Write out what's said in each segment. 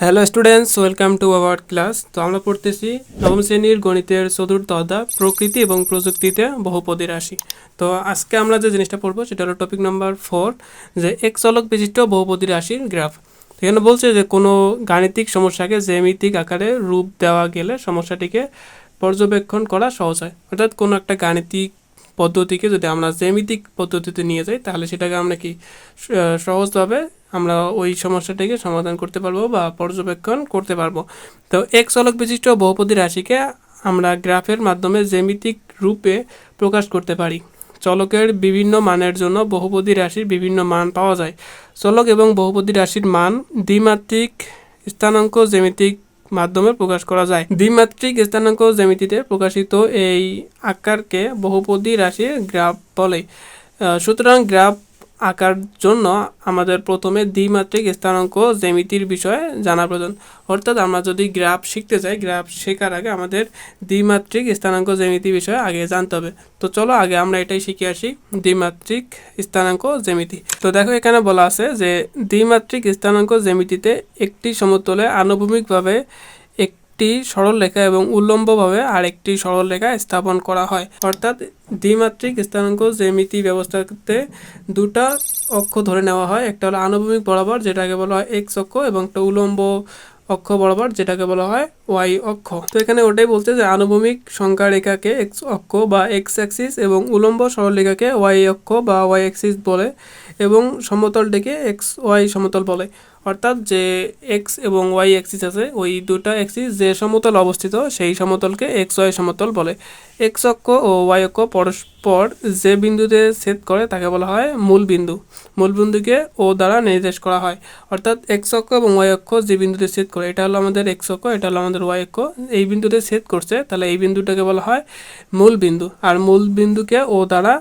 Hello students welcome to our class তো আমরা পড়তেছি নবম শ্রেণির গণিতের চতুর্থ অধ্যায়, প্রকৃতি এবং প্রযুক্তিতে বহুপদী রাশি। তো আজকে আমরা যে জিনিসটা পড়ব সেটা হলো টপিক নাম্বার ফোর যে এক চলক বিশিষ্ট বহুপদী রাশির গ্রাফ এখানে বলছে যে কোনো গাণিতিক সমস্যাকে জ্যামিতিক আকারে রূপ দেওয়া গেলে সমস্যাটিকে পর্যবেক্ষণ করা সহজ হয়। অর্থাৎ কোনো একটা গাণিতিক পদ্ধতিকে যদি আমরা জ্যামিতিক পদ্ধতিতে নিয়ে যাই, তাহলে সেটাকে আমরা কি সহজভাবে আমরা ওই সমস্যাটিকে সমাধান করতে পারব বা পর্যবেক্ষণ করতে পারব। তো এক চলক বিশিষ্ট বহুপদী রাশিকে আমরা গ্রাফের মাধ্যমে জ্যামিতিক রূপে প্রকাশ করতে পারি। চলকের বিভিন্ন মানের জন্য বহুপদী রাশির বিভিন্ন মান পাওয়া যায়। চলক এবং বহুপদী রাশির মান দ্বিমাত্রিক স্থানাঙ্ক জ্যামিতিক মাধ্যমে প্রকাশ করা যায়। দ্বিমাত্রিক স্থানাঙ্ক জ্যামিতিতে প্রকাশিত এই আকারকে বহুপদী রাশির গ্রাফ বলে। সুতরাং গ্রাফ আঁকার জন্য আমাদের প্রথমে দ্বিমাত্রিক স্থানাঙ্ক জ্যামিতির বিষয়ে জানা প্রয়োজন। অর্থাৎ আমরা যদি গ্রাফ শিখতে চাই, গ্রাফ শেখার আগে আমাদের দ্বিমাত্রিক স্থানাঙ্ক জ্যামিতি বিষয়ে আগে জানতে হবে। তো চলো আগে আমরা এটাই শিখে আসি, দ্বিমাত্রিক স্থানাঙ্ক জ্যামিতি। তো দেখো এখানে বলা আছে যে দ্বিমাত্রিক স্থানাঙ্ক জ্যামিতিতে একটি সমতলে আনুভূমিকভাবে একটি সরলরেখা এবং উল্লম্বভাবে আরেকটি সরলরেখা স্থাপন করা হয়। অর্থাৎ দ্বিমাত্রিক স্থানাঙ্ক জ্যামিতি ব্যবস্থাতে দুটা অক্ষ ধরে নেওয়া হয়। একটা হলো আনুভূমিক বরাবর, যেটাকে বলা হয় এক্স অক্ষ, এবং একটা উলম্ব অক্ষ বরাবর, যেটাকে বলা হয় ওয়াই অক্ষ। তো এখানে ওটাই বলছে যে আনুভূমিক সংখ্যা রেখাকে এক্স অক্ষ বা এক্স অ্যাক্সিস এবং উলম্ব সরলরেখাকে ওয়াই অক্ষ বা ওয়াই অ্যাক্সিস বলে, এবং সমতলটিকে এক্স ওয়াই সমতল বলে। অর্থাৎ যে এক্স এবং ওয়াই অ্যাক্সিস আছে, ওই দুটা অ্যাক্সিস যে সমতল অবস্থিত, সেই সমতলকে এক্স ওয়াই সমতল বলে। এক্স অক্ষ ও ওয়াই অক্ষ পরস্পর যে বিন্দুতে ছেদ করে, তাকে বলা হয় মূল বিন্দু। মূল বিন্দুকে ও দ্বারা নির্দেশ করা হয়। অর্থাৎ এক্স অক্ষ এবং ওয়াই অক্ষ যে বিন্দুতে ছেদ করে, এটা হলো আমাদের এক্স অক্ষ, এটা হলো আমাদের ওয়াই অক্ষ। এই বিন্দুতে ছেদ করছে, তাহলে এই বিন্দুটাকে বলা হয় মূল বিন্দু। আর মূল বিন্দুকে ও দ্বারা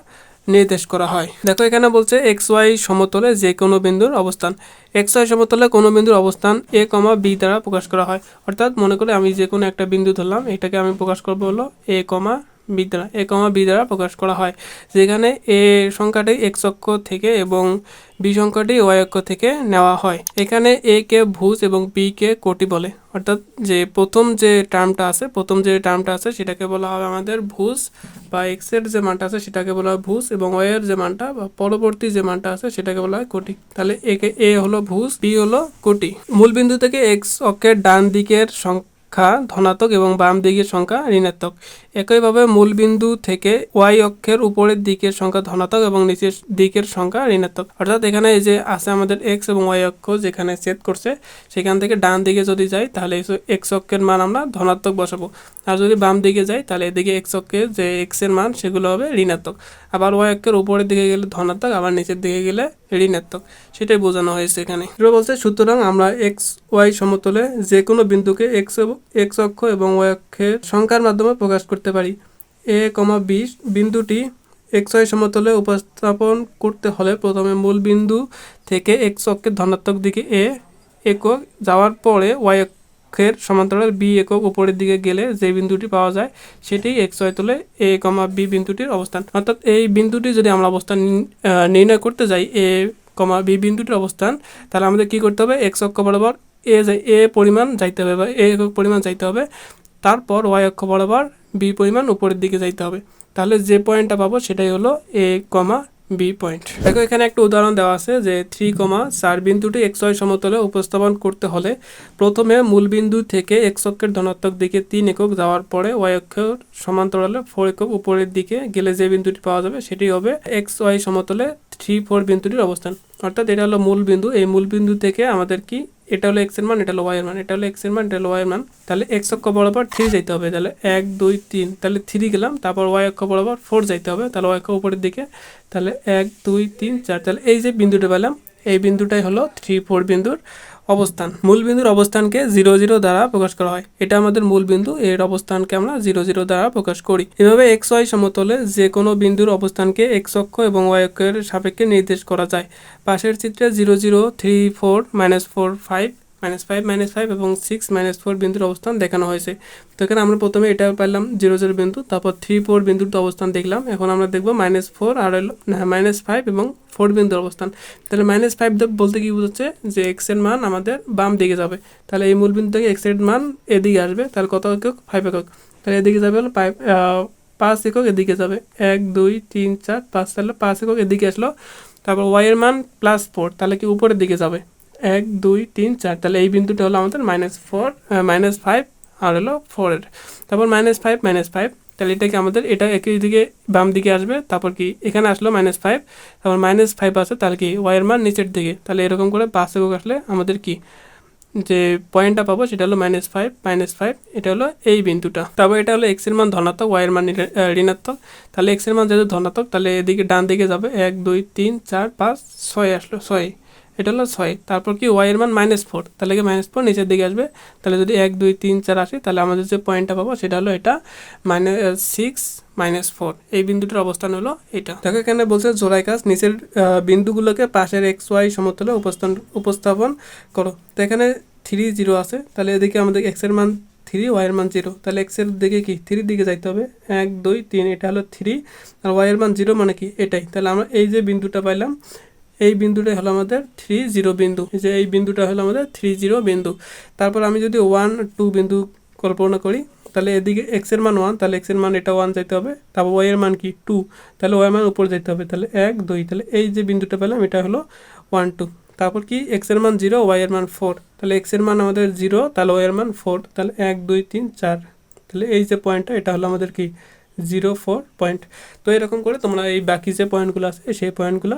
নির্দেশ করা হয়। দেখো, এখানে বলছে এক্স ওয়াই সমতলে যে কোনো বিন্দুর অবস্থান। এক্স ওয়াই সমতলে কোনো বিন্দুর অবস্থান এ কমা বি দ্বারা প্রকাশ করা হয়। অর্থাৎ মনে করে আমি যে কোনো একটা বিন্দু ধরলাম, এটাকে আমি প্রকাশ করব হলো এ কমা বি দ্বারা এ কমা বি দ্বারা প্রকাশ করা হয়। যেখানে এ সংখ্যাটি এক্স অক্ষ থেকে এবং বি সংখ্যাটি ওয়াই অক্ষ থেকে নেওয়া হয়। এখানে এ কে ভুজ এবং বি কে কোটি বলে। অর্থাৎ যে প্রথম যে টার্মটা আছে, প্রথম যে টার্মটা আছে, সেটাকে বলা হবে আমাদের ভুজ বা এক্সের যে মানটা আছে, সেটাকে বলা হয় ভুজ এবং ওয়াই এর যে মানটা বা পরবর্তী যে মানটা আছে, সেটাকে বলা হয় কোটি। তাহলে এ কে, এ হলো ভুজ, বি হলো কোটি। মূল বিন্দু থেকে এক্স অক্ষের ডান দিকের সংখ্যা ধনাত্মক এবং বাম দিকের সংখ্যা ঋণাত্মক। একইভাবে মূল বিন্দু থেকে ওয়াই অক্ষের উপরের দিকের সংখ্যা ধনাত্মক এবং নিচের দিকের সংখ্যা ঋণাত্মক। অর্থাৎ এখানে এই যে আছে আমাদের এক্স এবং ওয়াই অক্ষ যেখানে ছেদ করছে, সেখান থেকে ডান দিকে যদি যাই, তাহলে এক্স অক্ষের মান আমরা ধনাত্মক বসাবো। আর যদি বাম দিকে যাই, তাহলে এদিকে এক্স অক্ষের যে এক্সের মান, সেগুলো হবে ঋণাত্মক। আবার ওয়াই অক্ষের উপরের দিকে গেলে ধনাত্মক, আবার নিচের দিকে গেলে ঋণাত্মক। সেটাই বোঝানো হয়েছে এখানে। বলছে, সুতরাং আমরা এক্স ওয়াই সমতলে যে কোনো বিন্দুকে এক্স এক্স অক্ষ এবং ওয়াই অক্ষের সংখ্যার মাধ্যমে প্রকাশ করতে পারি। এ কমা বিশ বিন্দুটি এক্স ওয়াই সমতলে উপস্থাপন করতে হলে প্রথমে মূল বিন্দু থেকে এক্স অক্ষের ধনাত্মক দিকে এ একক যাওয়ার পরে ওয়াই অক্ষের সমান্তরাল বি একক উপরের দিকে গেলে যে বিন্দুটি পাওয়া যায় সেটি এক্স ওয়াই তলে এ কমা বি বিন্দুটির অবস্থান। অর্থাৎ এই বিন্দুটি যদি আমরা অবস্থান নির্ণয় করতে যাই, এ কমা বি বিন্দুটির অবস্থান, তাহলে আমাদের কি করতে হবে? এক্স অক্ষ বরাবর এ এ পরিমাণ যাইতে হবে বা এ একক পরিমাণ যাইতে হবে। তারপর ওয়াই অক্ষ বরাবর বি পরিমাণ উপরের দিকে যাইতে হবে। তাহলে যে পয়েন্টটা পাবো সেটাই হলো এ কমা বি পয়েন্ট দেখো, এখানে একটা উদাহরণ দেওয়া আছে যে থ্রি কমা চার বিন্দুটি এক্স ওয়াই সমতলে উপস্থাপন করতে হলে প্রথমে মূল বিন্দু থেকে এক্স ধনাত্মক দিকে তিন একক যাওয়ার পরে ওয়াই অক্ষের সমান্তরালে ফোর একক উপরের দিকে গেলে যে বিন্দুটি পাওয়া যাবে সেটি হবে এক্স ওয়াই সমতলে থ্রি ফোর বিন্দুটির অবস্থান। অর্থাৎ এটা হলো মূল বিন্দু। এই মূল বিন্দু থেকে আমাদের কি এটা হলো এক্সের মান, এটা হলো ওয়াই এর মান, এটা হলো এক্সের মান, এটা হলো ওয়াই এর মান। তাহলে এক্স অক্ষ বরাবর থ্রি যাইতে হবে। তাহলে এক, দুই, তিন, তাহলে থ্রি গেলাম। তারপর ওয়াই অক্ষ বরাবর ফোর যাইতে হবে। তাহলে ওয়াই অক্ষ উপরের দিকে। তাহলে এক, দুই, তিন, চার। তাহলে এই যে বিন্দুটা পেলাম, এই বিন্দুটাই হলো থ্রি ফোর বিন্দুর। অবস্থান। মূল বিন্দুর অবস্থানকে জিরো জিরো দ্বারা প্রকাশ করা হয়। এটা আমাদের মূল বিন্দু, এর অবস্থানকে আমরা জিরো জিরো দ্বারা প্রকাশ করি। এভাবে এক্স ওয়াই সমতলে যে কোনো বিন্দুর অবস্থানকে এক্স অক্ষ এবং ওয়াই অক্ষের সাপেক্ষে নির্দেশ করা যায়। পাশের চিত্রে zero zero three four minus four five minus five minus five এবং সিক্স মাইনাস ফোর বিন্দুর অবস্থান দেখানো হয়েছে। তো এখানে আমরা প্রথমে এটা পেলাম জিরো জিরো বিন্দু, তারপর থ্রি ফোর বিন্দুর অবস্থান দেখলাম। এখন আমরা দেখব মাইনাস ফোর আর হলো মাইনাস ফাইভ এবং ফোর বিন্দুর অবস্থান। তাহলে মাইনাস ফাইভ বলতে কি বোঝাচ্ছে? যে এক্সের মান আমাদের বাম দিকে যাবে। তাহলে এই মূল বিন্দু থেকে এক্সের মান এদিকে আসবে। তাহলে কত একক? ফাইভ একক। তাহলে এদিকে যাবে হলো ফাইভ পাঁচ একক এদিকে যাবে। এক, দুই, তিন, চার, পাঁচ, তাহলে পাঁচ একক এদিকে আসলো। তারপর ওয়াই এর মান প্লাস ফোর তাহলে কি উপরের দিকে যাবে? এক, দুই, তিন, চার। তাহলে এই বিন্দুটা হলো আমাদের মাইনাস ফোর মাইনাস ফাইভ আর হলো ফোরের তারপর মাইনাস ফাইভ মাইনাস ফাইভ তাহলে এটা কি আমাদের, এটা একই দিকে বাম দিকে আসবে, তারপর কি এখানে আসলো মাইনাস ফাইভ তারপর মাইনাস ফাইভ আছে, তাহলে কি ওয়াইয়ের মান নিচের দিকে। তাহলে এরকম করে পাঁচ একক আসলে আমাদের কি? যে পয়েন্টটা পাবো সেটা হলো মাইনাস ফাইভ মাইনাস ফাইভ এটা হলো এই বিন্দুটা। তারপর এটা হলো এক্সের মান ধনাত্মক ওয়াইয়ের মান ঋণাত্মক। তাহলে এক্সের মান যেহেতু ধনাত্মক, তাহলে এদিকে ডান দিকে যাবে। এক, দুই, তিন, চার, পাঁচ, ছয় আসলো, ছয়। এটা হলো ছয়। তারপর কি ওয়াই এর মান মাইনাস ফোর তাহলে কি মাইনাস ফোর নিচের দিকে আসবে? তাহলে যদি এক, দুই, তিন, চার আসে, তাহলে আমাদের যে পয়েন্টটা পাবো, সেটা হলো এটা মাইনাস সিক্স মাইনাস ফোর এই বিন্দুটার অবস্থান হলো এটা। দেখো এখানে বলছে জোড়াই কাজ, নিচের বিন্দুগুলোকে পাশের এক্স ওয়াই সমতলে উপস্থান, উপস্থাপন করো। তো এখানে থ্রি জিরো আছে। তাহলে এদিকে আমাদের এক্সের মান থ্রি ওয়াই এর মান জিরো তাহলে এক্সের দিকে কি? থ্রির দিকে যাইতে হবে। এক, দুই, তিন, এটা হলো থ্রি আর ওয়াই এর মান জিরো মানে কি? এটাই। তাহলে আমরা এই যে বিন্দুটা পাইলাম এই বিন্দুটাই হলো আমাদের থ্রি জিরো বিন্দু। যে এই বিন্দুটা হলো আমাদের থ্রি জিরো বিন্দু। তারপর আমি যদি ওয়ান টু বিন্দু কল্পনা করি, তাহলে এদিকে এক্সের মান ওয়ান তাহলে এক্সের মান এটা ওয়ান যাইতে হবে। তারপর ওয়াই এর মান কি? টু তাহলে ওয়াই মান উপরে যাইতে হবে। তাহলে এক, দুই। তাহলে এই যে বিন্দুটা পেলাম, এটা হলো ওয়ান টু তারপর কি? এক্সের মান জিরো ওয়াই এর মান ফোর তাহলে এক্সের মান আমাদের জিরো তাহলে ওয়াই এর মান ফোর তাহলে এক, দুই, তিন, চার। তাহলে এই যে পয়েন্টটা এটা হলো আমাদের কি? জিরো ফোর পয়েন্ট তো এরকম করে তোমরা এই বাকি যে পয়েন্টগুলো আছে, সেই পয়েন্টগুলো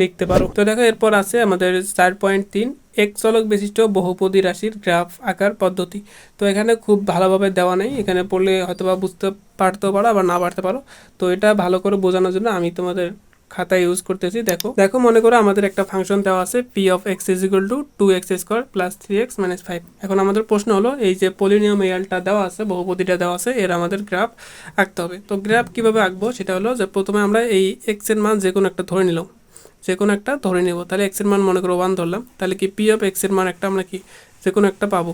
লিখতে পারো। তো দেখো, এরপর আছে আমাদের চার পয়েন্ট তিন এক চলক বিশিষ্ট বহুপদী রাশির গ্রাফ আকার পদ্ধতি। তো এখানে খুব ভালোভাবে দেওয়া নেই, এখানে পড়লে হয়তো বা বুঝতে পারতেও পারো আবার না পারতে পারো। তো এটা ভালো করে বোঝানোর জন্য আমি তোমাদের খাতা ইউজ করতেছি, দেখো। দেখো, মনে করো আমাদের একটা ফাংশন দেওয়া আছে P of X is equal to two X square plus three X minus five এখন আমাদের প্রশ্ন হলো, এই যে পলিনিয়মিয়ালটা দেওয়া আছে, বহুপদীটা দেওয়া আছে, এর আমাদের গ্রাফ আঁকতে হবে। তো গ্রাফ কীভাবে আঁকবো? সেটা হলো যে প্রথমে আমরা এই এক্সের মান যে কোনো একটা ধরে নিলাম। যে কোনো একটা ধরে নেব তাহলে এক্সের মান মনে করো ওয়ান ধরলাম তাহলে কি পি অফ এক্সের মান একটা আমরা কি যে কোনো একটা পাবো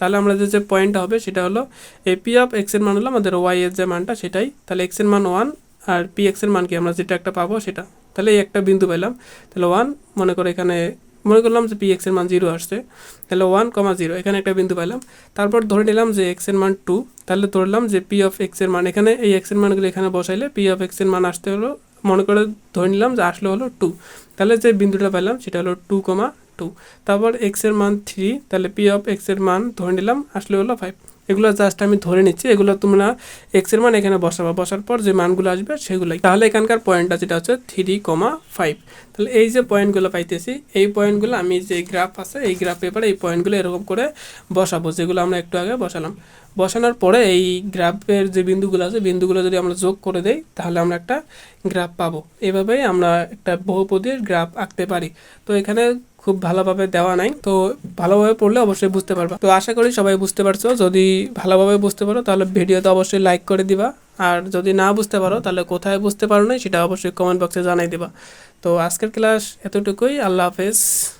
তাহলে আমরা যে পয়েন্টটা হবে সেটা হলো এ পি অফ এক্সের মান হলো আমাদের ওয়াই এর যে মানটা সেটাই তাহলে এক্সের মান ওয়ান আর পি এক্সের মান কি আমরা যেটা একটা পাবো সেটা তাহলে এই একটা বিন্দু পেলাম তাহলে ওয়ান মনে করো এখানে মনে করলাম যে পি এক্সের মান জিরো আসছে তাহলে ওয়ান কমা জিরো এখানে একটা বিন্দু পেলাম তারপর ধরে নিলাম যে এক্সের মান টু তাহলে ধরলাম যে পি অফ এক্সের মান এখানে এই এক্সের মানগুলো এখানে বসাইলে পি অফ এক্সের মান আসতে হলো মনে করে ধরে নিলাম যে আসলে হলো টু তাহলে যে বিন্দুটা পেলাম সেটা হলো টু কমা টু তারপর এক্সের মান থ্রি তাহলে পি অফ এক্সের মান ধরে নিলাম, আসলে হলো ফাইভ এগুলো জাস্ট আমি ধরে নিচ্ছি, এগুলো তোমরা এক্সের মান এখানে বসাবা। বসার পর যে মানগুলো আসবে সেগুলাই। তাহলে এখানকার পয়েন্টটা যেটা হচ্ছে থ্রি কমা ফাইভ তাহলে এই যে পয়েন্টগুলো পাইতেছি, এই পয়েন্টগুলো আমি যে গ্রাফ আছে, এই গ্রাফ পেপারে এই পয়েন্টগুলো এরকম করে বসাবো, যেগুলো আমরা একটু আগে বসালাম। বসানোর পরে এই গ্রাফের যে বিন্দুগুলো আছে, বিন্দুগুলো যদি আমরা যোগ করে দেই, তাহলে আমরা একটা গ্রাফ পাবো। এভাবেই আমরা একটা বহুপদীর গ্রাফ আঁকতে পারি। তো এখানে খুব ভালোভাবে দেওয়া নাই। তো ভালোভাবে পড়লে অবশ্যই বুঝতে পারবা। তো আশা করি সবাই বুঝতে পারছ। যদি ভালোভাবে বুঝতে পারো, তাহলে ভিডিওতে অবশ্যই লাইক করে দিবা। আর যদি না বুঝতে পারো, তাহলে কোথায় বুঝতে পারো না সেটা অবশ্যই কমেন্ট বক্সে জানাই দিবা। তো আজকের ক্লাস এতটুকুই। আল্লাহ হাফেজ।